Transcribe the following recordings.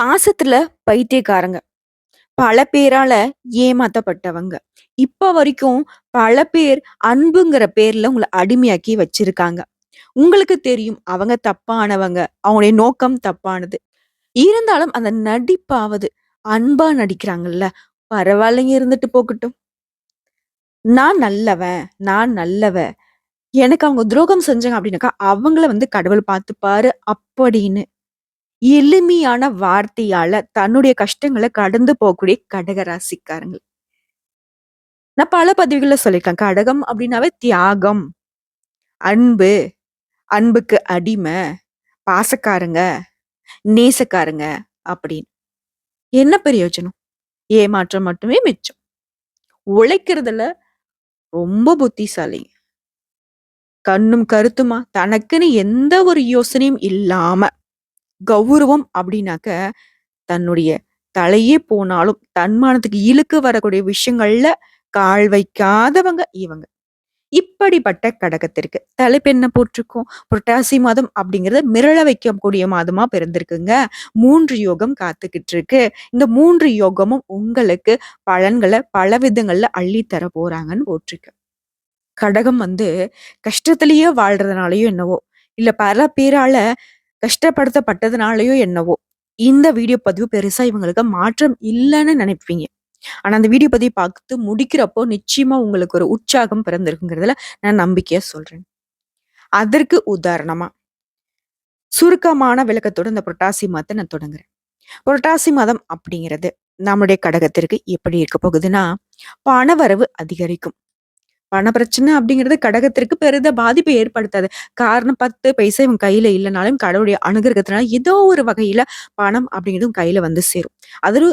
பாசத்துல பைத்தியக்காரங்க. பல பேரால ஏமாத்தப்பட்டவங்க. இப்ப வரைக்கும் பல பேர் அன்புங்கிற பேர்ல உங்களை அடிமையாக்கி வச்சிருக்காங்க. உங்களுக்கு தெரியும் அவங்க தப்பானவங்க. அவங்களுடைய நோக்கம் தப்பானது. இருந்தாலும் அந்த நடிப்பாவது அன்பா நடிக்கிறாங்கல்ல, பரவாயில்லைங்க இருந்துட்டு போகட்டும். நான் நல்லவன், நான் நல்லவ. எனக்கு அவங்க துரோகம் செஞ்சாங்க அப்படின்னாக்கா, அவங்கள வந்து கடவுள் பார்த்துப்பாரு அப்படின்னு. எளிமையான வார்த்தையால தன்னுடைய கஷ்டங்களை கடந்து போகக்கூடிய கடகராசிக்காரங்க நான் பல பதிவுகள்ல சொல்லியிருக்கேன். கடகம் அப்படின்னாவே தியாகம், அன்பு, அன்புக்கு அடிமை, பாசக்காரங்க, நேசக்காரங்க அப்படின்னு. என்ன பிரயோஜனம்? ஏமாற்றம் மட்டுமே மிச்சம். உழைக்கிறதுல ரொம்ப புத்திசாலிங்க. கண்ணும் கருத்துமா தனக்குன்னு எந்த ஒரு யோசனையும் இல்லாம, கௌரவம் அப்படின்னாக்க, தன்னுடைய தலையே போனாலும் தன்மானத்துக்கு இழுக்கு வரக்கூடிய விஷயங்கள்ல கால் வைக்காதவங்க இவங்க. இப்படிப்பட்ட கடகத்திற்கு தலைப்பு என்ன போட்டிருக்கோம். புரட்டாசி மாதம் அப்படிங்கிறத மிரள வைக்கக்கூடிய மாதமா பிறந்திருக்குங்க. மூன்று யோகம் காத்துக்கிட்டு இருக்கு. இந்த மூன்று யோகமும் உங்களுக்கு பலன்களை பல விதங்கள்ல அள்ளி தர போறாங்கன்னு போட்டிருக்கு. கடகம் வந்து கஷ்டத்திலேயே வாழ்றதுனாலயோ என்னவோ, இல்ல பல பேரால கஷ்டப்படுத்தப்பட்டதுனாலயோ என்னவோ, இந்த வீடியோ பதிவு பெருசா இவங்களுக்கு மாற்றம் இல்லைன்னு நினைப்பீங்க. ஆனா அந்த வீடியோ பதிவு பார்த்து முடிக்கிறப்போ நிச்சயமா உங்களுக்கு ஒரு உற்சாகம் பிறந்திருக்குங்கிறதுல நான் நம்பிக்கையா சொல்றேன். அதற்கு உதாரணமா சுருக்கமான விளக்கத்தோட இந்த புரட்டாசி மாதத்த நான் தொடங்குறேன். புரட்டாசி மாதம் அப்படிங்கிறது நம்முடைய கடகத்திற்கு எப்படி இருக்க போகுதுன்னா, பணவரவு அதிகரிக்கும். பண பிரச்சனை அப்படிங்கிறது கடகத்திற்கு பெரித பாதிப்பை ஏற்படுத்தாது. காரணம் 10 பைசா இவங்க கையில இல்லைனாலும் கடவுளுடைய அனுகிரகத்தினால ஏதோ ஒரு வகையில பணம் அப்படிங்கிறது கையில வந்து சேரும். அது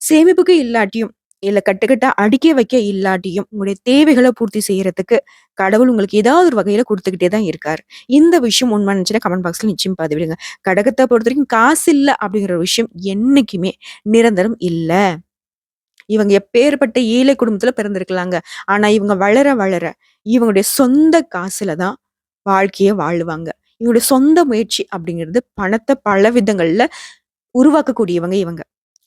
சேமிப்புக்கு இல்லாட்டியும், இல்ல கட்டுக்கட்டா அடுக்கி வைக்க இல்லாட்டியும், உங்களுடைய தேவைகளை பூர்த்தி செய்யறதுக்கு கடவுள் உங்களுக்கு ஏதாவது ஒரு வகையில கொடுத்துக்கிட்டே தான் இருக்காரு. இந்த விஷயம் உண்மை நினைச்சுன்னா கமெண்ட் பாக்ஸ்ல நிச்சயம் பதிவிடுங்க. பொறுத்த வரைக்கும் காசு இல்லை அப்படிங்கிற ஒரு விஷயம் என்னைக்குமே நிரந்தரம் இல்லை இவங்க எப்பேர்ப்பட்ட ஏழை குடும்பத்துல பிறந்திருக்கலாங்க. ஆனா இவங்க வளர வளர இவங்களுடைய சொந்த காசுல தான் வாழ்க்கைய வாழுவாங்க. இவங்களுடைய சொந்த முயற்சி அப்படிங்கிறது பணத்தை பல விதங்கள்ல உருவாக்கக்கூடியவங்க இவங்க.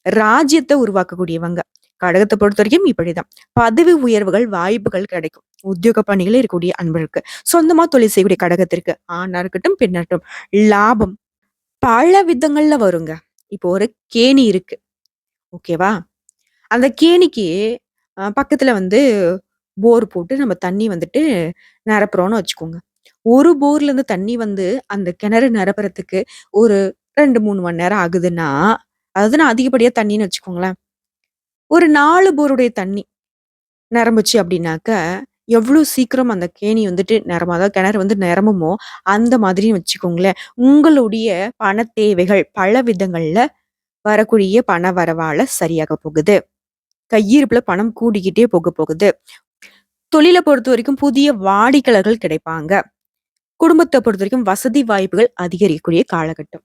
ராஜ்யத்தை உருவாக்கக்கூடியவங்க. கடகத்த பொறுத்தவரைக்கும் இப்படிதான். பதவி உயர்வுகள், வாய்ப்புகள் கிடைக்கும். உத்தியோக பணிகளில் இருக்கக்கூடிய அன்பர்களுக்கு. சொந்தமா தொழில் செய்யக்கூடிய கடகத்திற்கு ஆணா இருக்கட்டும், பின்னட்டும் லாபம் பல விதங்கள்ல வருங்க. இப்போ ஒரு கேணி இருக்கு. ஓகேவா? அந்த கேணிக்கு அ பக்கத்துல வந்து போர் போட்டு நம்ம தண்ணி வந்துட்டு நிரப்புறோம்னு வச்சுக்கோங்க. ஒரு போர்லேருந்து தண்ணி வந்து அந்த கிணறு நிரப்புறதுக்கு ஒரு 2, 3 மணி நேரம் ஆகுதுன்னா, அதுதான் அதிகப்படியா தண்ணின்னு வச்சுக்கோங்களேன். ஒரு 4 போருடைய தண்ணி நிரம்புச்சு அப்படின்னாக்க, எவ்வளோ சீக்கிரம் அந்த கேணி வந்துட்டு நிரம்பும். அதாவது கிணறு வந்து நிரம்புமோ, அந்த மாதிரின்னு வச்சுக்கோங்களேன். உங்களுடைய பண தேவைகள் பல விதங்கள்ல வரக்கூடிய பண வரவால சரியாக போகுது. கையிருப்புல பணம் கூடிக்கிட்டே போக போகுது. தொழில பொறுத்தவரைக்கும் புதிய வாடிக்கையாளர்கள் கிடைப்பாங்க. குடும்பத்தை பொறுத்த வரைக்கும் வசதி வாய்ப்புகள் அதிகரிக்கக்கூடிய காலகட்டம்.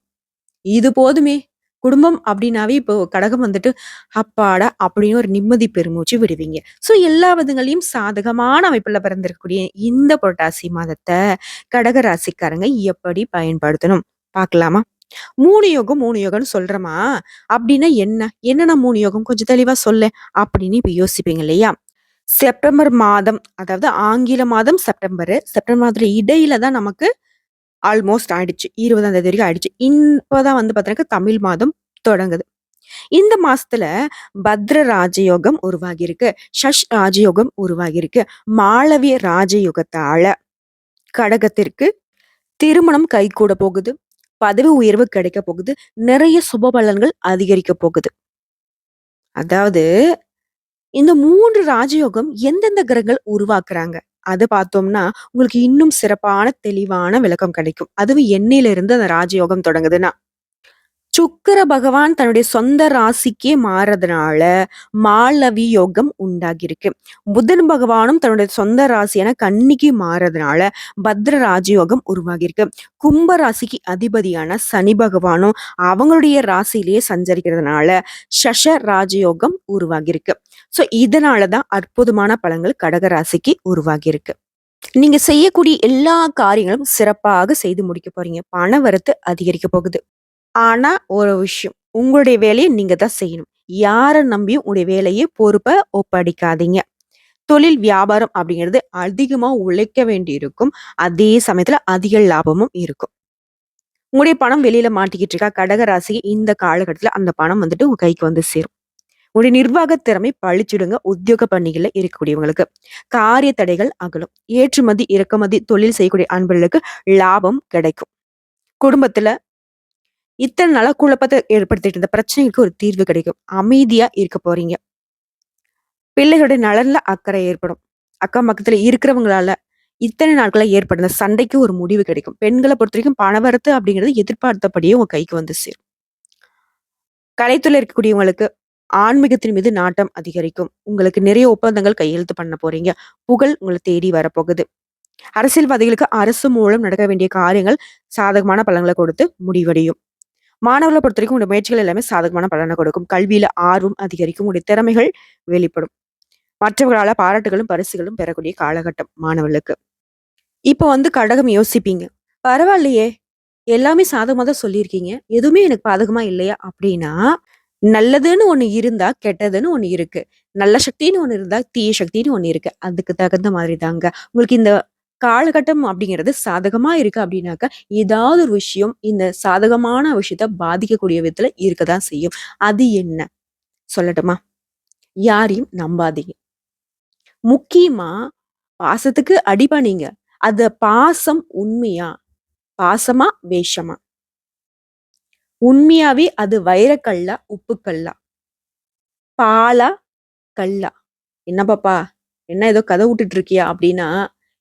இது போதுமே! குடும்பம் அப்படின்னாவே இப்போ கடகம் வந்துட்டு, அப்பாடா! அப்படின்னு ஒரு நிம்மதி பெருமூச்சு விடுவீங்க. ஸோ எல்லா விதங்களையும் சாதகமான அமைப்பில் பிறந்திருக்கக்கூடிய இந்த புரட்டாசி மாதத்தை கடக ராசிக்காரங்க எப்படி பயன்படுத்தணும்? பார்க்கலாமா? மூணு யோகம் மூணு யோகம்னு சொல்றோமா? அப்படின்னா என்ன? என்னன்னா மூணு யோகம்? கொஞ்சம் தெளிவா சொல்லு அப்படின்னு இப்ப யோசிப்பீங்க இல்லையா? செப்டம்பர் மாதம், அதாவது ஆங்கில மாதம் செப்டம்பர் செப்டம்பர் மாதத்துல இடையில தான் நமக்கு ஆல்மோஸ்ட் ஆயிடுச்சு. 20ஆம் தேதி வரைக்கும் ஆயிடுச்சு. இப்பதான் வந்து பார்த்தீங்கன்னா தமிழ் மாதம் தொடங்குது. இந்த மாசத்துல பத்ர ராஜயோகம் உருவாகியிருக்கு. ஷஷ் ராஜயோகம் உருவாகியிருக்கு. மாளவிய ராஜயோகத்தால கடகத்திற்கு திருமணம் கைகூட போகுது. பதவி உயர்வு கிடைக்க போகுது. நிறைய சுப பலன்கள் அதிகரிக்க போகுது. அதாவது இந்த மூன்று ராஜயோகம் எந்தெந்த கிரகங்கள் உருவாக்குறாங்க? அதை பார்த்தோம்னா, உங்களுக்கு இன்னும் சிறப்பான தெளிவான விளக்கம் கிடைக்கும். அதுவும் என்னையில இருந்து அந்த ராஜயோகம் தொடங்குதுன்னா. சுக்கர பகவான் தன்னுடைய சொந்த ராசிக்கே மாறதுனால மாளவி யோகம் உண்டாகியிருக்கு. புதன் பகவானும் தன்னுடைய சொந்த ராசியான கன்னிக்கு மாறதுனால பத்ர ராஜயோகம் உருவாகியிருக்கு. கும்ப ராசிக்கு அதிபதியான சனி பகவானும் அவங்களுடைய ராசியிலேயே சஞ்சரிக்கிறதுனால ஷஷ ராஜயோகம் உருவாகியிருக்கு. ஸோ இதனால தான் அற்புதமான பலன்கள் கடக ராசிக்கு உருவாகியிருக்கு. நீங்க செய்யக்கூடிய எல்லா காரியங்களும் சிறப்பாக செய்து முடிக்க போறீங்க. பண வரத்து அதிகரிக்க போகுது. ஆனா ஒரு விஷயம், உங்களுடைய வேலையை நீங்க தான் செய்யணும். யாரை நம்பியும் உங்களுடைய வேலையை பொறுப்பை ஒப்படைக்காதீங்க. தொழில் வியாபாரம் அப்படிங்கிறது அதிகமா உழைக்க வேண்டி இருக்கும் அதே சமயத்துல அதிக லாபமும் இருக்கும். உங்களுடைய பணம் வெளியில மாட்டிக்கிட்டு இருக்கா? கடக ராசி இந்த காலகட்டத்துல அந்த பணம் வந்துட்டு உங்க கைக்கு வந்து சேரும். உங்களுடைய நிர்வாக திறமை பழிச்சிடுங்க உத்தியோக பணிகளில் இருக்கக்கூடியவங்களுக்கு. காரிய தடைகள் அகலும். ஏற்றுமதி, இறக்குமதி தொழில் செய்யக்கூடிய அன்பர்களுக்கு லாபம் கிடைக்கும். குடும்பத்துல இத்தனை நாளா குழப்பத்தை ஏற்படுத்திட்டு இருந்த பிரச்சனைகளுக்கு ஒரு தீர்வு கிடைக்கும். அமைதியா இருக்க போறீங்க. பிள்ளைகளுடைய நலன்ல அக்கறை ஏற்படும். அக்கம் பக்கத்துல இருக்கிறவங்களால இத்தனை நாட்களா ஏற்படும் சண்டைக்கு ஒரு முடிவு கிடைக்கும். பெண்களை பொறுத்த வரைக்கும் பணவரத்து அப்படிங்கிறது எதிர்பார்த்தபடியே உங்க கைக்கு வந்து சேரும். கலைத்துறையில இருக்கக்கூடியவங்களுக்கு ஆன்மீகத்தின் மீது நாட்டம் அதிகரிக்கும். உங்களுக்கு நிறைய ஒப்பந்தங்கள் கையெழுத்து பண்ண போறீங்க. புகழ் உங்களை தேடி வரப்போகுது. அரசியல்வாதிகளுக்கு அரசு மூலம் நடக்க வேண்டிய காரியங்கள் சாதகமான பலன்களை கொடுத்து முடிவடையும். மாணவர்கள பொறுத்தவரைக்கும் உங்களுடைய முயற்சிகள் எல்லாமே சாதகமான பலனை கொடுக்கும். கல்வியில ஆர்வம் அதிகரிக்கும். உங்களுடைய திறமைகள் வெளிப்படும். மற்றவர்களால பாராட்டுகளும், பரிசுகளும் பெறக்கூடிய காலகட்டம் மாணவர்களுக்கு. இப்போ வந்து கடகம் யோசிப்பீங்க. பரவாயில்லையே! எல்லாமே சாதகமா தான் சொல்லியிருக்கீங்க. எதுவுமே எனக்கு பாதகமா இல்லையா? அப்படின்னா, நல்லதுன்னு ஒன்று இருந்தா, கெட்டதுன்னு ஒன்று இருக்கு. நல்ல சக்தின்னு ஒன்று இருந்தா, தீய சக்தின்னு ஒன்று இருக்கு. அதுக்கு தகுந்த மாதிரி தாங்க. உங்களுக்கு இந்த காலகட்டம் அப்படிங்கிறது சாதகமா இருக்கு அப்படின்னாக்க, ஏதாவது ஒரு விஷயம் இந்த சாதகமான விஷயத்த பாதிக்கக்கூடிய விதத்துல இருக்கதான் செய்யும். அது என்ன? சொல்லட்டுமா? யாரையும் நம்பாதீங்க. முக்கியமா பாசத்துக்கு அடிபணிங்க. அத பாசம் உண்மையா? பாசமா? வேஷமா? உண்மையாவே அது வைரக்கல்லா? உப்புக்கல்லா? பாலா? கல்லா? என்ன பாப்பா? என்ன ஏதோ கதை விட்டுட்டு இருக்கியா? அப்படின்னா,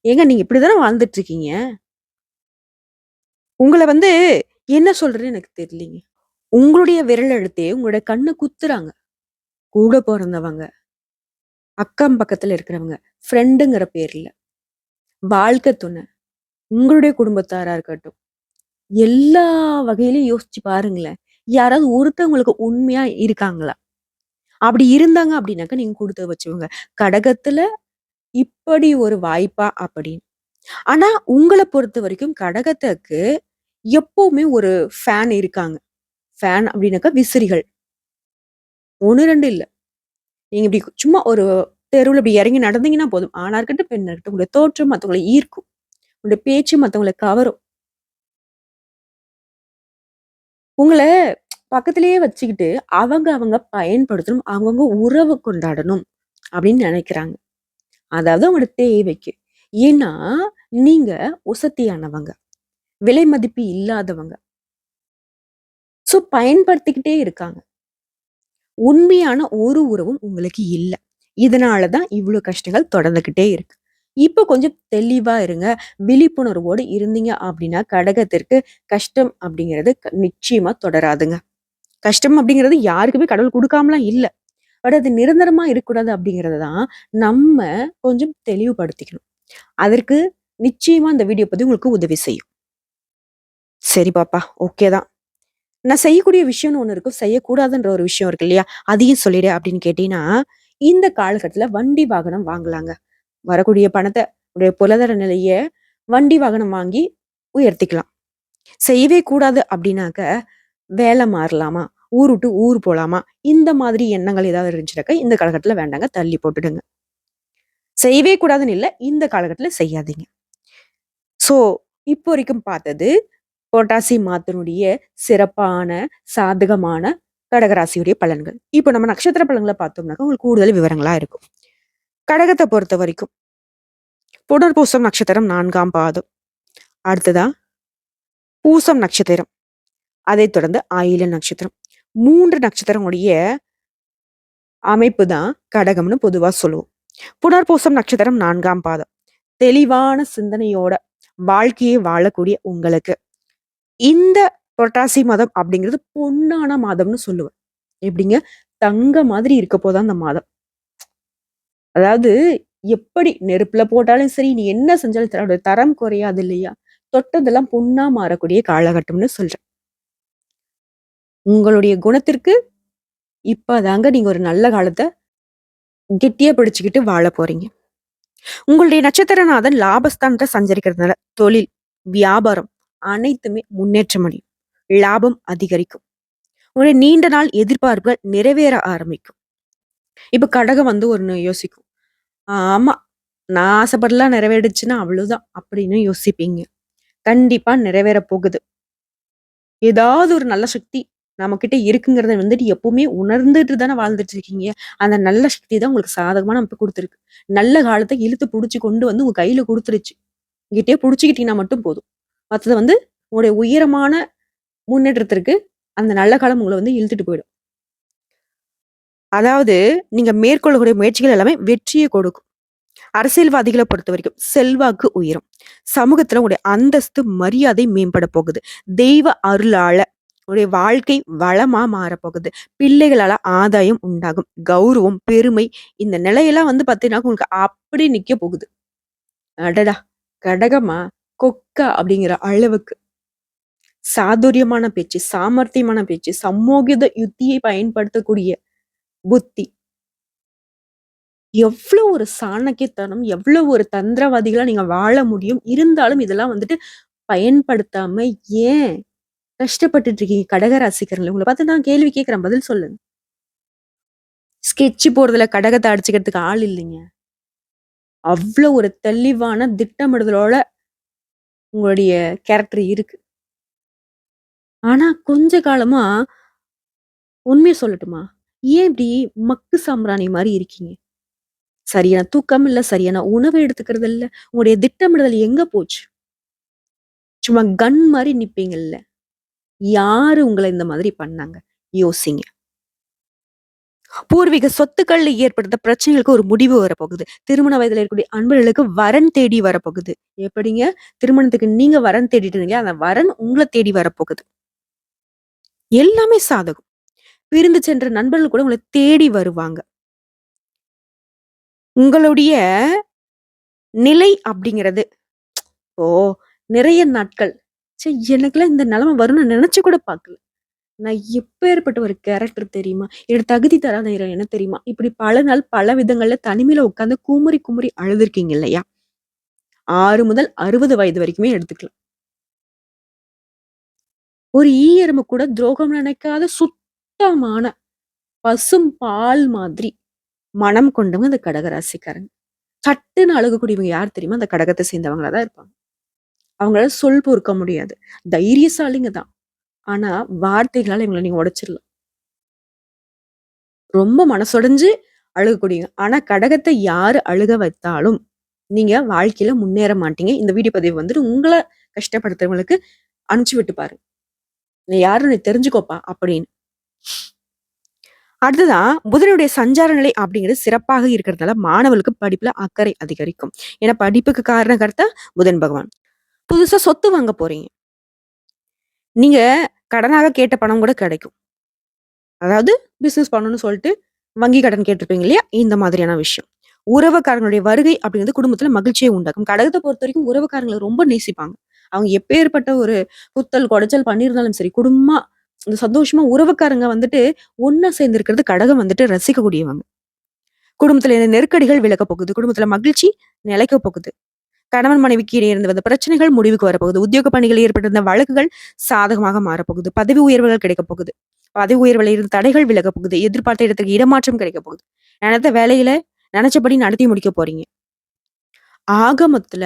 ஏங்க நீங்க இப்படிதானே வாழ்ந்துட்டு இருக்கீங்க. உங்களை வந்து என்ன சொல்றதுன்னு எனக்கு தெரியலீங்க. உங்களுடைய விரல் எடுத்தே உங்களுடைய கண்ணு குத்துறாங்க. கூட பிறந்தவங்க அக்கம் பக்கத்துல இருக்கிறவங்க. ஃப்ரெண்டுங்கிற பேர்ல. வாழ்க்கை துணை. உங்களுடைய குடும்பத்தாரா இருக்கட்டும். எல்லா வகையிலும் யோசிச்சு பாருங்களேன். யாராவது ஒருத்தவங்களுக்கு உண்மையா இருக்காங்களா? அப்படி இருந்தாங்க அப்படின்னாக்க நீங்க குடுத்து வச்சவங்க. கடகத்துல இப்படி ஒரு வாய்ப்பா அப்படின்னு. ஆனா உங்கள பொறுத்தவரைக்கும் கடகத்துக்கு எப்பவுமே ஒரு ஃபேன் இருக்காங்க. ஃபேன் அப்படின்னாக்கா விசிறிகள். 1, 2 இல்ல. நீங்க இப்படி சும்மா ஒரு தெருவுல இப்படி இறங்கி நடந்தீங்கன்னா போதும். ஆணா இருக்கட்டும், பெண்ணா இருக்கட்டும். உங்களுடைய தோற்றம் மத்தவங்கள ஈர்க்கும். உங்களுடைய பேச்சு மத்தவங்கள கவரும். உங்கள பக்கத்திலேயே வச்சுக்கிட்டு, அவங்க அவங்க பயன்படுத்தணும். அவங்கவங்க உறவு கொண்டாடணும் அப்படின்னு நெனைக்கிறாங்க. அதாவது அவங்களோட தேவைக்கு. ஏன்னா, நீங்க உசத்தியானவங்க. விலை மதிப்பு இல்லாதவங்க. ஸோ பயன்படுத்திக்கிட்டே இருக்காங்க. உண்மையான ஒரு உறவும் உங்களுக்கு இல்ல. இதனால தான் கஷ்டங்கள் தொடர்ந்துகிட்டே இருக்கு. இப்ப கொஞ்சம் தெளிவா இருங்க. விழிப்புணர்வோடு இருந்தீங்க அப்படின்னா, கடகத்திற்கு கஷ்டம் அப்படிங்கிறது க நிச்சயமா தொடராதுங்க. கஷ்டம் அப்படிங்கிறது யாருக்குமே கடவுள் கொடுக்காமலாம் இல்ல. பட் அது நிரந்தரமா இருக்கக்கூடாது அப்படிங்கிறத தான் நம்ம கொஞ்சம் தெளிவுபடுத்திக்கணும். அதற்கு நிச்சயமா இந்த வீடியோ பற்றி உங்களுக்கு உதவி செய்யும். சரி பாப்பா, ஓகே தான். நான் செய்யக்கூடிய விஷயம்னு ஒன்று இருக்கும். செய்யக்கூடாதுன்ற ஒரு விஷயம் இருக்கு இல்லையா? அதையும் சொல்லிடு அப்படின்னு கேட்டீங்கன்னா, இந்த காலகட்டத்துல வண்டி வாகனம் வாங்கலாங்க. வரக்கூடிய பணத்தை உடைய பொருளாதார நிலைய வண்டி வாகனம் வாங்கி உயர்த்திக்கலாம். செய்யவே கூடாது அப்படின்னாக்க, வேலை மாறலாமா? ஊர் விட்டு ஊர் போகலாமா இந்த மாதிரி எண்ணங்கள் ஏதாவது இருந்துச்சுனாக்க, இந்த காலகட்டத்துல வேண்டாங்க. தள்ளி போட்டுடுங்க. செய்யவே கூடாதுன்னு இல்லை இந்த காலகட்டத்துல செய்யாதீங்க. ஸோ, இப்போ வரைக்கும் பார்த்தது, பொட்டாசி மாத்தனுடைய சிறப்பான, சாதகமான கடகராசியுடைய பலன்கள். இப்போ நம்ம நட்சத்திர பலன்களை பார்த்தோம்னாக்க, உங்களுக்கு கூடுதல் விவரங்களா இருக்கும். கடகத்த பொறுத்தவரைக்கும் புனர்பூசம் நட்சத்திரம் நான்காம் பாதம். அடுத்ததா பூசம் நட்சத்திரம். அதைத் தொடர்ந்து ஆயில நட்சத்திரம். மூன்று நட்சத்திரங்களுடைய அமைப்பு தான் கடகம்னு பொதுவா சொல்லுவோம். புனர்பூசம் நட்சத்திரம் நான்காம் பாதம். தெளிவான சிந்தனையோட வாழ்க்கையை வாழக்கூடிய உங்களுக்கு, இந்த புரட்டாசி மாதம் அப்படிங்கிறது பொன்னான மாதம்னு சொல்லுவேன். எப்படிங்க? தங்க மாதிரி இருக்க போதா அந்த மாதம். அதாவது எப்படி நெருப்புல போட்டாலும் சரி, நீ என்ன செஞ்சாலும் தரம் குறையாது இல்லையா? தொட்டதெல்லாம் பொண்ணா மாறக்கூடிய காலகட்டம்னு சொல்றேன். உங்களுடைய குணத்திற்கு இப்பதாங்க நீங்கள் ஒரு நல்ல காலத்தை கெட்டியாக பிடிச்சிக்கிட்டு வாழப் போறீங்க. உங்களுடைய நட்சத்திரநாதன் லாபஸ்தானத்தை சஞ்சரிக்கிறதுனால, தொழில், வியாபாரம் அனைத்துமே முன்னேற்றம் அடையும். லாபம் அதிகரிக்கும். உங்களுடைய நீண்ட நாள் எதிர்பார்ப்புகள் நிறைவேற ஆரம்பிக்கும். இப்போ கடகம் வந்து ஒன்று யோசிக்கும். ஆமா, நான் ஆசைப்படலாம் நிறைவேறுச்சுன்னா அவ்வளோதான் அப்படின்னு யோசிப்பீங்க. கண்டிப்பா நிறைவேற போகுது. ஏதாவது ஒரு நல்ல சக்தி நம்மக்கிட்ட இருக்குங்கிறத வந்துட்டு எப்பவுமே உணர்ந்துட்டு தானே வாழ்ந்துட்டு இருக்கீங்க. அந்த நல்ல சக்தி தான் உங்களுக்கு சாதகமாக நமக்கு கொடுத்துருக்கு நல்ல காலத்தை இழுத்து பிடிச்சி கொண்டு வந்து உங்க கையில கொடுத்துருச்சு இங்கிட்டயே பிடிச்சிக்கிட்டீங்கன்னா மட்டும் போதும். மற்றது வந்து உங்களுடைய உயரமான முன்னேற்றத்திற்கு அந்த நல்ல காலம் உங்களை வந்து இழுத்துட்டு போயிடும். அதாவது நீங்க மேற்கொள்ளக்கூடிய முயற்சிகள் எல்லாமே வெற்றியை கொடுக்கும். அரசியல்வாதிகளை பொறுத்த வரைக்கும் செல்வாக்கு உயரும். சமூகத்துல உங்களுடைய அந்தஸ்து, மரியாதை மேம்பட போகுது. தெய்வ அருளால உடைய வாழ்க்கை வளமா மாறப்போகுது. பிள்ளைகளால ஆதாயம் உண்டாகும். கௌரவம், பெருமை இந்த நிலையெல்லாம் வந்து பார்த்தீங்கன்னா, உங்களுக்கு அப்படி நிக்க போகுது. அடடா! கடகமா, கொக்கா அப்படிங்கிற அளவுக்கு. சாதுரியமான பேச்சு, சாமர்த்தியமான பேச்சு, சம்மோகித யுத்தியை பயன்படுத்தக்கூடிய புத்தி. எவ்ளோ ஒரு சாணக்கியத்தனம், எவ்வளவு ஒரு தந்திரவாதிகளா நீங்க வாழ முடியும். இருந்தாலும் இதெல்லாம் வந்துட்டு பயன்படுத்தாம ஏன் கஷ்டப்பட்டுட்டு இருக்கீங்க கடக ராசிக்காரங்களே? உங்களை பார்த்து நான் கேள்வி கேட்குறேன் பதில் சொல்லுங்க. ஸ்கெட்ச் போடுறதுல கடகத்தை அடிச்சுக்கிறதுக்கு ஆள் இல்லைங்க. அவ்வளோ ஒரு தெளிவான திட்டமிடுதலோட உங்களுடைய கேரக்டர் இருக்கு. ஆனா கொஞ்ச காலமா உண்மையை சொல்லட்டுமா? ஏன் இப்படி மக்கு சாம்பிராணி மாதிரி இருக்கீங்க? சரியான தூக்கம் இல்லை சரியான உணவு எடுத்துக்கிறது இல்ல. உங்களுடைய திட்டமிடுதல் எங்க போச்சு? சும்மா கன் மாதிரி நிப்பீங்கல்ல. யாரு உங்களை இந்த மாதிரி பண்ணாங்க? யோசிங்க. பூர்வீக சொத்துக்கள்ல ஏற்படுத்த பிரச்சனைகளுக்கு ஒரு முடிவு வரப்போகுது. திருமண வயதில இருக்கக்கூடிய அன்பர்களுக்கு வரன் தேடி வரப்போகுது. எப்படிங்க? திருமணத்துக்கு நீங்க வரன் தேடிட்டு இருந்தீங்க. அந்த வரன் உங்களை தேடி வரப்போகுது. எல்லாமே சாதகம். பிரிந்து சென்ற நண்பர்கள் கூட உங்களை தேடி வருவாங்க. உங்களுடைய நிலை அப்படிங்கிறது ஓ! நிறைய நாட்கள். ச்சே! எனக்கெல்லாம் இந்த நிலைமை வரும்னு நினைச்சு கூட பார்க்கல. நான் எப்பேர்ப்பட்ட ஒரு கேரக்டர் தெரியுமா? என்னோட தகுதி தராத என்ன தெரியுமா? இப்படி பல நாள் பல விதங்கள்ல தனிமையில உட்கார்ந்து குமுறி குமுறி அழுதுருக்கீங்க இல்லையா? 6 முதல் 60 வயது வரைக்குமே எடுத்துக்கலாம். ஒரு ஈ எறும்பு கூட துரோகம் நினைக்காத சுத்தமான பசும் பால் மாதிரி மனம் கொண்டவங்க அந்த கடக ராசிக்காரங்க. சட்டுன்னு அழுகக்கூடியவங்க யார் தெரியுமா? அந்த கடகத்த சேர்ந்தவங்களா தான் இருப்பாங்க. அவங்களால சொல் பொறுக்க முடியாது. தைரியசாலிங்க தான். ஆனா வார்த்தைகளால இவங்கள நீங்க உடைச்சிடலாம். ரொம்ப மனசுடைஞ்சு அழுகக்கூடியங்க ஆனா கடகத்தை யாரு அழுக வைத்தாலும், நீங்க வாழ்க்கையில முன்னேற மாட்டீங்க. இந்த வீடியோ பதிவு வந்துட்டு உங்களை கஷ்டப்படுத்துறவங்களுக்கு அனுப்பிச்சு விட்டு பாருங்க. யாருன்னு நீ தெரிஞ்சுக்கோப்பா" அப்படின்னு. அடுத்ததான் புதனுடைய சஞ்சார நிலை அப்படிங்கிறது சிறப்பாக இருக்கிறதுனால மாணவர்களுக்கு படிப்புல அக்கறை அதிகரிக்கும். ஏன்னா படிப்புக்கு காரணகர்த்தா புதன் பகவான். புதுசா சொத்து வாங்க போறீங்க. நீங்க கடனாக கேட்ட பணம் கூட கிடைக்கும். அதாவது பிசினஸ் பண்ணணும்னு சொல்லிட்டு வங்கி கடன் கேட்டிருப்பீங்க இல்லையா? இந்த மாதிரியான விஷயம். உறவுக்காரங்களுடைய வருகை அப்படிங்கிறது குடும்பத்துல மகிழ்ச்சியை உண்டாக்கும். கடகத்த பொறுத்தவரைக்கும் உறவுக்காரங்களை ரொம்ப நேசிப்பாங்க. அவங்க எப்பேற்பட்ட ஒரு குத்தல், குடைச்சல் பண்ணியிருந்தாலும் சரி, குடும்பமா இந்த சந்தோஷமா உறவுக்காரங்க வந்துட்டு ஒன்னா சேர்ந்திருக்கிறது கடகம் வந்துட்டு ரசிக்கக்கூடியவங்க. குடும்பத்துல இந்த நெருக்கடிகள் விளக்க போகுது. குடும்பத்துல மகிழ்ச்சி நிலைக்கப் போகுது. கணவன் மனைவிக்கு இடையே இருந்து வந்த பிரச்சனைகள் முடிவுக்கு வரப்போகுது. உத்தியோக பணிகளில் ஏற்பட்டிருந்த வழக்குகள் சாதகமாக மாறப்போகுது. பதவி உயர்வுகள் கிடைக்கப் போகுது. பதவி உயர்வில் இருந்து தடைகள் விலகப் போகுது. எதிர்பார்த்த இடத்துக்கு இடமாற்றம் கிடைக்கப் போகுது. நினைத்த வேலையில நினைச்சபடி நடத்தி முடிக்கப் போறீங்க. ஆகமத்துல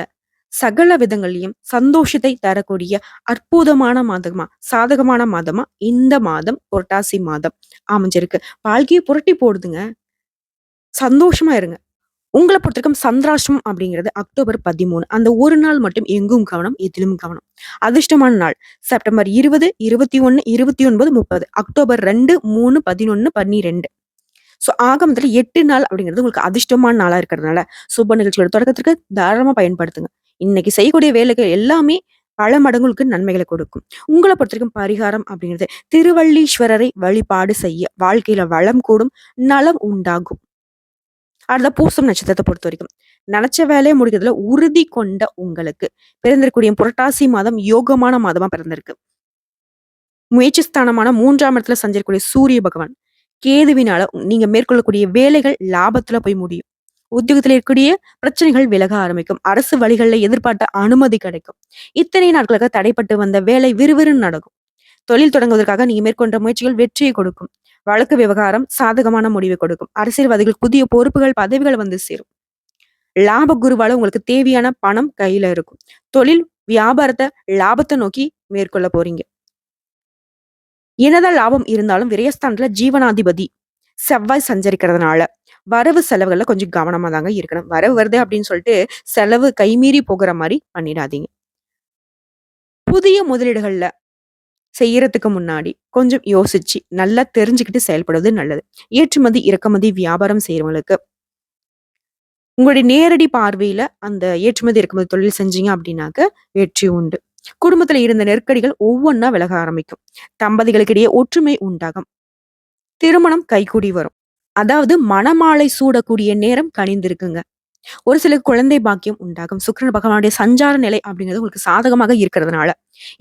சகல விதங்களையும் சந்தோஷத்தை தரக்கூடிய அற்புதமான மாதமா, சாதகமான மாதமா இந்த மாதம் புரட்டாசி மாதம் அமைஞ்சிருக்கு. வாழ்க்கையை புரட்டி போடுதுங்க. சந்தோஷமா இருங்க. உங்களை பொறுத்திருக்கும் சந்திராஷ்டமம் அப்படிங்கிறது அக்டோபர் 13. அந்த ஒரு நாள் மட்டும் எங்கும் கவனம், எதிலும் கவனம். அதிர்ஷ்டமான நாள் செப்டம்பர் 20, 21, 29, 30. அக்டோபர் 2, 3, 11, 12. ஸோ ஆக மொத்தத்துல 8 நாள் அப்படிங்கிறது உங்களுக்கு அதிர்ஷ்டமான நாளா இருக்கிறதுனால, சுப நிகழ்ச்சியோட தொடக்கத்திற்கு தாராளமாக பயன்படுத்துங்க. இன்னைக்கு செய்யக்கூடிய வேலைகள் எல்லாமே பல மடங்களுக்கு நன்மைகளை கொடுக்கும். உங்களை பொறுத்தவரைக்கும் பரிகாரம் அப்படிங்கிறது திருவள்ளீஸ்வரரை வழிபாடு செய்ய வாழ்க்கையில வளம் கூடும், நலம் உண்டாகும். அடுத்த பூசம் நட்சத்திரத்த பொறுத்தவரைக்கும், நினைச்ச வேலையை முடிக்கிறதுல உறுதி கொண்ட உங்களுக்கு, பிறந்திருக்கக்கூடிய புரட்டாசி மாதம் யோகமான மாதமா பிறந்திருக்கு. முயற்சி ஸ்தானமான மூன்றாம் இடத்துல சஞ்சரிக்கூடிய சூரிய பகவான், கேதுவினால நீங்க மேற்கொள்ளக்கூடிய வேலைகள் லாபத்துல போய் முடியும். உத்தியோகத்தில் இருக்கக்கூடிய பிரச்சனைகள் விலக ஆரம்பிக்கும். அரசு வழிகளில் எதிர்பார்த்த அனுமதி கிடைக்கும். இத்தனை நாட்களாக தடைப்பட்டு வந்த வேலை விறுவிறுன்னு நடக்கும். தொழில் தொடங்குவதற்காக நீங்க மேற்கொண்ட முயற்சிகள் வெற்றியை கொடுக்கும். வழக்கு விவகாரம் சாதகமான முடிவை கொடுக்கும். அரசியல்வாதிகள் புதிய பொறுப்புகள் பதவிகள் வந்து சேரும். லாப குருவால உங்களுக்கு தேவையான பணம் கையில இருக்கும். தொழில் வியாபாரத்தை லாபத்தை நோக்கி மேற்கொள்ள போறீங்க. என்னதான் லாபம் இருந்தாலும் விரயஸ்தானத்துல ஜீவனாதிபதி செவ்வாய் சஞ்சரிக்கிறதுனால வரவு செலவுகள்ல கொஞ்சம் கவனமா தாங்க இருக்கணும். வரவு வருது அப்படின்னு சொல்லிட்டு செலவு கைமீறி போகிற மாதிரி பண்ணிடாதீங்க. புதிய முதலீடுகள்ல செய்யறதுக்கு முன்னாடி கொஞ்சம் யோசிச்சு நல்லா தெரிஞ்சுக்கிட்டு செயல்படுவது நல்லது. ஏற்றுமதி இறக்குமதி வியாபாரம் செய்யறவங்களுக்கு உங்களுடைய நேரடி பார்வையில அந்த ஏற்றுமதி இறக்குமதி தொழில் செஞ்சீங்க அப்படின்னாக்க வெற்றி உண்டு. குடும்பத்துல இருந்த நெருக்கடிகள் ஒவ்வொன்னா விலக ஆரம்பிக்கும். தம்பதிகளுக்கு இடையே ஒற்றுமை உண்டாகும். திருமணம் கைகூடி வரும். அதாவது மணமாலை சூடக்கூடிய நேரம் கணிந்திருக்குங்க ஒரு சில குழந்தை பாக்கியம் உண்டாகும். சுக்கரன் பகவானுடைய சஞ்சார நிலை அப்படிங்கிறது உங்களுக்கு சாதகமாக இருக்கிறதுனால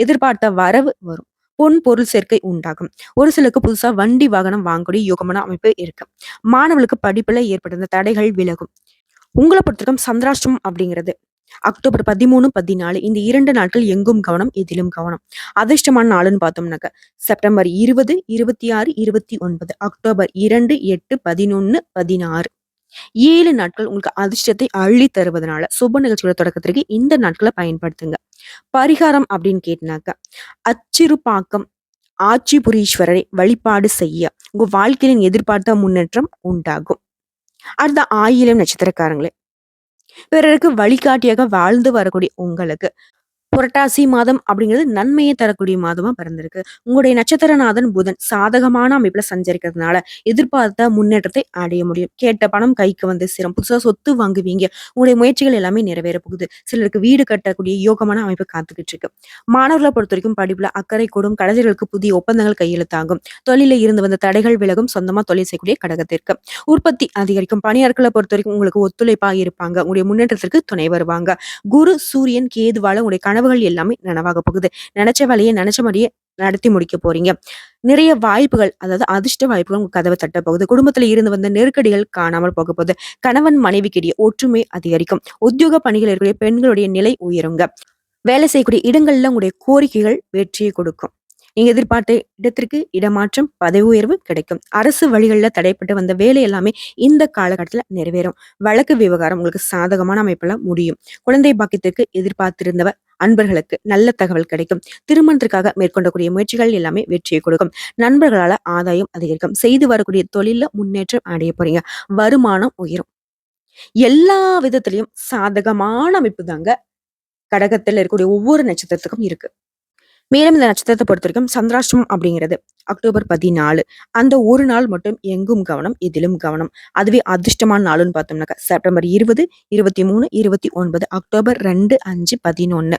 எதிர்பார்த்த வரவு வரும். பொன் பொருள் சேர்க்கை உண்டாகும். ஒரு சிலருக்கு புதுசா வண்டி வாகனம் வாங்கக்கூடிய யோகமான அமைப்பு இருக்கு. மாணவர்களுக்கு படிப்புல ஏற்பட்டிருந்த தடைகள் விலகும். உங்களை பொறுத்தவரைக்கும் சந்திராஷ்டிரம் அப்படிங்கிறது. அக்டோபர் பதிமூணு பதினாலு இந்த இரண்டு நாட்கள் எங்கும் கவனம் எதிலும் கவனம். அதிர்ஷ்டமான நாளுன்னு பார்த்தோம்னாக்க செப்டம்பர் இருபது இருபத்தி ஆறு இருபத்தி ஒன்பது அக்டோபர் இரண்டு எட்டு பதினொன்னு பதினாறு. ஏழு நாட்கள் உங்களுக்கு அதிர்ஷ்டத்தை அள்ளி தருவதனால சுப நிகழ்ச்சியோட தொடக்கத்திற்கு இந்த நாட்களை பயன்படுத்துங்க. பரிகாரம் அப்படின்னு கேட்டினாக்கா அச்சிறுபாக்கம் ஆட்சிபுரீஸ்வரரை வழிபாடு செய்ய உங்க வாழ்க்கையின் எதிர்பார்த்த முன்னேற்றம் உண்டாகும். அடுத்த ஆயிலம் நட்சத்திரக்காரங்களே பிறருக்கு வழிகாட்டியாக வாழ்ந்து வரக்கூடிய உங்களுக்கு புரட்டாசி மாதம் அப்படிங்கிறது நன்மையை தரக்கூடிய மாதமா பிறந்திருக்கு. உங்களுடைய நட்சத்திரநாதன் புதன் சாதகமான அமைப்புல சஞ்சரிக்கிறதுனால எதிர்பார்த்த முன்னேற்றத்தை அடைய முடியும். கேட்ட பணம் கைக்கு வந்து சிரம். புதுசா சொத்து வாங்குவீங்க. உங்களுடைய முயற்சிகள் எல்லாமே நிறைவேற போகுது. சிலருக்கு வீடு கட்டக்கூடிய யோகமான அமைப்பு காத்துக்கிட்டு இருக்கு. மாணவர்களை பொறுத்த வரைக்கும் படிப்புல அக்கறை கூடும் கடைசிகளுக்கு புதிய ஒப்பந்தங்கள் கையெழுத்தாகும் தொழில இருந்து வந்த தடைகள் விலகும் சொந்தமா தொழில் செய்யக்கூடிய கடகத்திற்கு உற்பத்தி அதிகரிக்கும். பணியாட்களை பொறுத்த வரைக்கும் உங்களுக்கு ஒத்துழைப்பாக இருப்பாங்க. உங்களுடைய முன்னேற்றத்திற்கு துணை வருவாங்க. குரு சூரியன் கேதுவால உங்களுடைய கனவுகள் எல்லாமே நனவாக போகுது. நினைச்ச வேலையை நினைச்ச மாதிரியே நடத்தி முடிக்க போறீங்க. நிறைய வாய்ப்புகள் அதாவது அதிர்ஷ்ட வாய்ப்புகள் உங்க கதவை தட்ட போகுது. குடும்பத்துல இருந்து வந்த நெருக்கடிகள் காணாமல் போக போகுது. கணவன் மனைவிக்கிடையே ஒற்றுமை அதிகரிக்கும். உத்தியோக பணிகள் இருக்கக்கூடிய பெண்களுடைய நிலை உயருங்க. வேலை செய்யக்கூடிய இடங்கள்ல உங்களுடைய கோரிக்கைகள் வெற்றியை கொடுக்கும். நீங்க எதிர்பார்த்த இடத்திற்கு இடமாற்றம் பதவி உயர்வு கிடைக்கும். அரசு வழிகளில் தடைப்பட்டு வந்த வேலை எல்லாமே இந்த காலகட்டத்தில் நிறைவேறும். வழக்கு விவகாரம் உங்களுக்கு சாதகமான அமைப்புல முடியும். குழந்தை பாக்கியத்திற்கு எதிர்பார்த்திருந்தவர் அன்பர்களுக்கு நல்ல தகவல் கிடைக்கும். திருமணத்திற்காக மேற்கொண்டக்கூடிய முயற்சிகள் எல்லாமே வெற்றியை கொடுக்கும். நண்பர்களால ஆதாயம் அதிகரிக்கும். செய்து வரக்கூடிய தொழில முன்னேற்றம் அடைய போறீங்க. வருமானம் உயரும். எல்லா விதத்திலையும் சாதகமான அமைப்பு தாங்க கடகத்துல இருக்கக்கூடிய ஒவ்வொரு நட்சத்திரத்துக்கும் இருக்கு. மேலும் இந்த நட்சத்திரத்தை பொறுத்த வரைக்கும் சந்திராஷ்டமம் அப்படிங்கிறது அக்டோபர் பதினாலு. அந்த ஒரு நாள் மட்டும் எங்கும் கவனம் இதிலும் கவனம். அதுவே அதிர்ஷ்டமான நாளுன்னு பார்த்தோம்னாக்கா செப்டம்பர் இருபது இருபத்தி மூணு இருபத்தி ஒன்பது அக்டோபர் ரெண்டு அஞ்சு பதினொன்னு.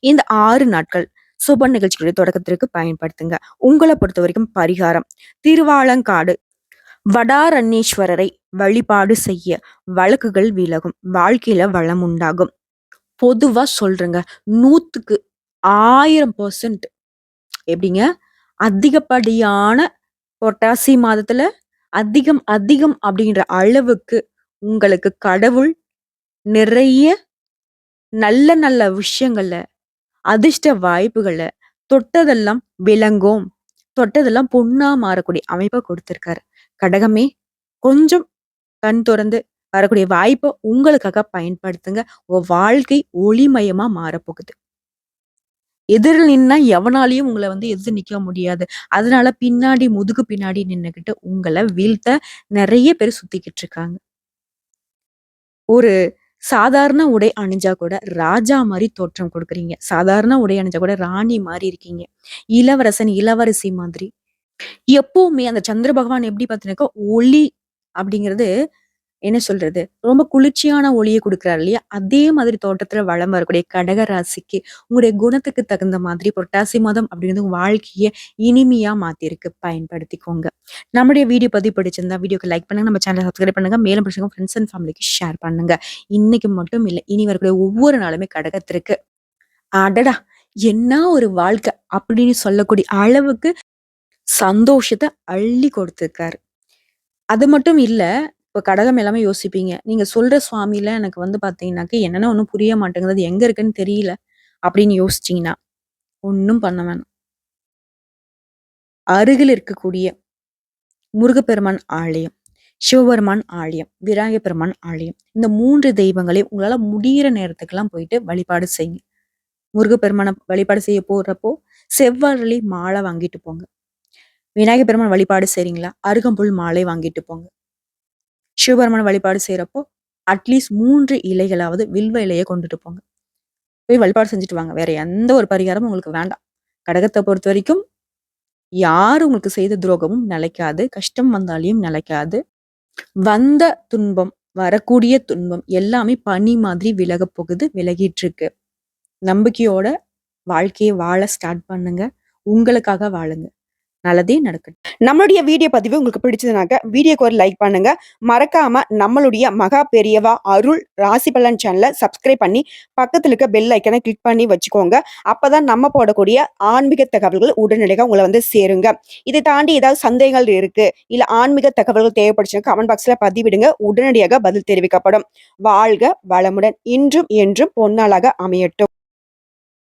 இந்த ஆறு நாட்கள் சுப நிகழ்ச்சிகளுடைய தொடக்கத்திற்கு பயன்படுத்துங்க. உங்களை பொறுத்த வரைக்கும் பரிகாரம். திருவாலங்காடு வடாரண்யேஸ்வரரை வழிபாடு செய்ய வழக்குகள் விலகும். வாழ்க்கையில வளம் உண்டாகும். பொதுவா சொல்றேங்க நூத்துக்கு ஆயிரம் பர்சன்ட் எப்படிங்க? அதிகப்படியான பொட்டாசி மாதத்துல அதிகம் அதிகம் அப்படின்ற அளவுக்கு உங்களுக்கு கடவுள் நிறைய நல்ல நல்ல விஷயங்கள அதிர்ஷ்ட வாய்ப்புகள தொட்டதெல்லாம் விளங்கும். தொட்டதெல்லாம் பொண்ணா மாறக்கூடிய அமைப்பை கொடுத்துருக்காரு. கடகமே கொஞ்சம் கண் திறந்து வரக்கூடிய வாய்ப்பை உங்களுக்காக பயன்படுத்துங்க. உங்க வாழ்க்கை ஒளிமயமா மாறப்போகுது. எதிரில் நின்னா எவனாலையும் உங்களை வந்து எதிர்த்து நிக்க முடியாது. அதனால பின்னாடி முதுகு பின்னாடி நின்னுகிட்டு உங்களை வீழ்த்த நிறைய பேர் சுத்திக்கிட்டு இருக்காங்க. ஒரு சாதாரண உடை அணிஞ்சா கூட ராஜா மாதிரி தோற்றம் கொடுக்குறீங்க. சாதாரண உடை அணிஞ்சா கூட ராணி மாதிரி இருக்கீங்க. இளவரசன் இளவரசி மாதிரி. எப்பவுமே அந்த சந்திர பகவான் எப்படி பார்த்தீங்கன்னாக்கா ஒளி அப்படிங்கிறது என்ன சொல்றது? ரொம்ப குளிர்ச்சியான ஒளியை கொடுக்குறாரு இல்லையா? அதே மாதிரி தோட்டத்துல வளம் வரக்கூடிய கடக ராசிக்கு உங்களுடைய குணத்துக்கு தகுந்த மாதிரி புரட்டாசி மாதம் அப்படிங்கிறது வாழ்க்கையை இனிமையா மாத்திருக்கு. பயன்படுத்திக்கோங்க. நம்முடைய வீடியோ பதிவு பிடிச்சிருந்தா வீடியோக்கு லைக் பண்ணுங்க. நம்ம சேனலை சப்ஸ்கிரைப் பண்ணுங்க. மேலும் பிடிச்சவங்க ஃப்ரெண்ட்ஸ் அண்ட் ஃபேமிலிக்கு ஷேர் பண்ணுங்க. இன்னைக்கு மட்டும் இல்லை இனி வரக்கூடிய ஒவ்வொரு நாளுமே கடகத்திற்கு. அடடா! என்ன ஒரு வாழ்க்கை அப்படின்னு சொல்லக்கூடிய அளவுக்கு சந்தோஷத்தை அள்ளி கொடுத்துருக்காரு. அது மட்டும் இல்லை இப்போ கடகம் எல்லாமே யோசிப்பீங்க. நீங்க சொல்ற சுவாமில எனக்கு வந்து பார்த்தீங்கன்னாக்க, என்னென்ன ஒண்ணும் புரிய மாட்டேங்குது. அது எங்க இருக்குன்னு தெரியல. அப்படின்னு யோசிச்சீங்கன்னா, ஒன்றும் பண்ண வேணாம். அருகில் இருக்கக்கூடிய முருகப்பெருமான் ஆலயம், சிவபெருமான் ஆலயம், விராய பெருமான் ஆலயம். இந்த மூன்று தெய்வங்களை உங்களால முடியிற நேரத்துக்கெல்லாம் போயிட்டு வழிபாடு செய்யுங்க. முருகப்பெருமானை வழிபாடு செய்ய போடுறப்போ செவ்வரளி மாலை வாங்கிட்டு போங்க. விநாயகர் பெருமான் வழிபாடு செய்றீங்களா? அருகம்புல் மாலை வாங்கிட்டு போங்க. சிவபெருமான வழிபாடு செய்கிறப்போ அட்லீஸ்ட் மூன்று இலைகளாவது வில்வ இலையை கொண்டுட்டு போங்க. போய் வழிபாடு செஞ்சுட்டு வாங்க. வேற எந்த ஒரு பரிகாரமும் உங்களுக்கு வேண்டாம். கடகத்தை பொறுத்த வரைக்கும் யாரு உங்களுக்கு செய்த துரோகமும் நிலைக்காது. கஷ்டம் வந்தாலையும் நிலைக்காது. வந்த துன்பம், வரக்கூடிய துன்பம் எல்லாமே பனி மாதிரி விலக போகுது. விலகிட்டு இருக்கு. நம்பிக்கையோட வாழ்க்கையை வாழ ஸ்டார்ட் பண்ணுங்க. உங்களுக்காக வாழுங்க. நல்லதே நடக்கட்டும். நம்மளுடைய வீடியோ பதிவு உங்களுக்கு பிடிச்சதுனாக்க வீடியோக்கு ஒரு லைக் பண்ணுங்க. மறக்காம நம்மளுடைய மகா பெரியவா அருள் ராசி பலன் சேனலை சப்ஸ்கிரைப் பண்ணி பக்கத்தில் இருக்க பெல் ஐக்கனை கிளிக் பண்ணி வச்சுக்கோங்க. அப்பதான் நம்ம போடக்கூடிய ஆன்மீக தகவல்கள் உடனடியாக உங்களை வந்து சேருங்க. இதை தாண்டி ஏதாவது சந்தேகங்கள் இருக்கு, இல்ல ஆன்மீக தகவல்கள் தேவைப்படுச்சுன்னா கமெண்ட் பாக்ஸ்ல பதிவிடுங்க. உடனடியாக பதில் தெரிவிக்கப்படும். வாழ்க வளமுடன். இன்றும் என்றும் பொன்னாளாக அமையட்டும்.